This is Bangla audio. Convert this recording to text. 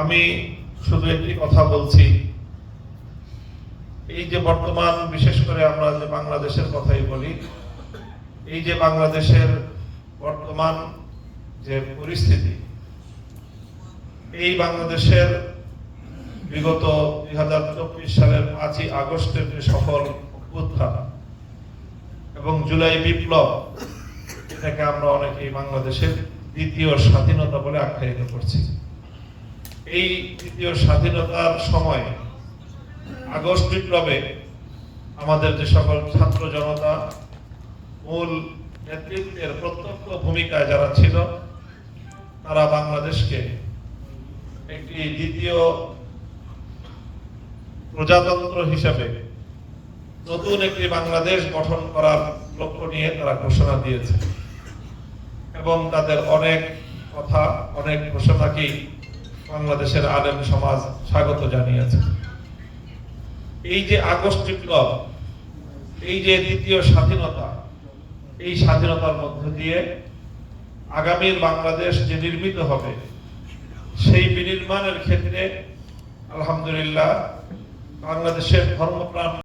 আমি শুধু একটি কথা বলছি। এই যে বর্তমান, বিশেষ করে আমরা যে বাংলাদেশের কথাই বলি, এই যে বাংলাদেশের বর্তমান যে পরিস্থিতি, এই বাংলাদেশের বিগত দুই হাজার চব্বিশ সালের পাঁচই আগস্টের যে সফল উত্থান এবং জুলাই বিপ্লব, এটাকে আমরা অনেকেই বাংলাদেশের দ্বিতীয় স্বাধীনতা বলে আখ্যায়িত করছি। এই দ্বিতীয় স্বাধীনতার সময়, আগস্ট বিপ্লবে আমাদের যে সকল ছাত্র জনতা মূল নেতৃত্বের প্রত্যক্ষ ভূমিকায় যারা ছিল, তারা বাংলাদেশকে একটি দ্বিতীয় প্রজাতন্ত্র হিসাবে নতুন একটি বাংলাদেশ গঠন করার লক্ষ্য নিয়ে তারা ঘোষণা দিয়েছে। এবং তাদের অনেক কথা, অনেক ঘোষণাকেই বাংলাদেশের আলেম সমাজ স্বাগত জানিয়েছে। এই যে আগস্ট বিপ্লব এই যে দ্বিতীয় স্বাধীনতা, এই স্বাধীনতার মধ্য দিয়ে আগামীর বাংলাদেশ যে নির্মিত হবে, সেই বিনির্মাণের ক্ষেত্রে আলহামদুলিল্লাহ বাংলাদেশের ধর্মপ্রাণ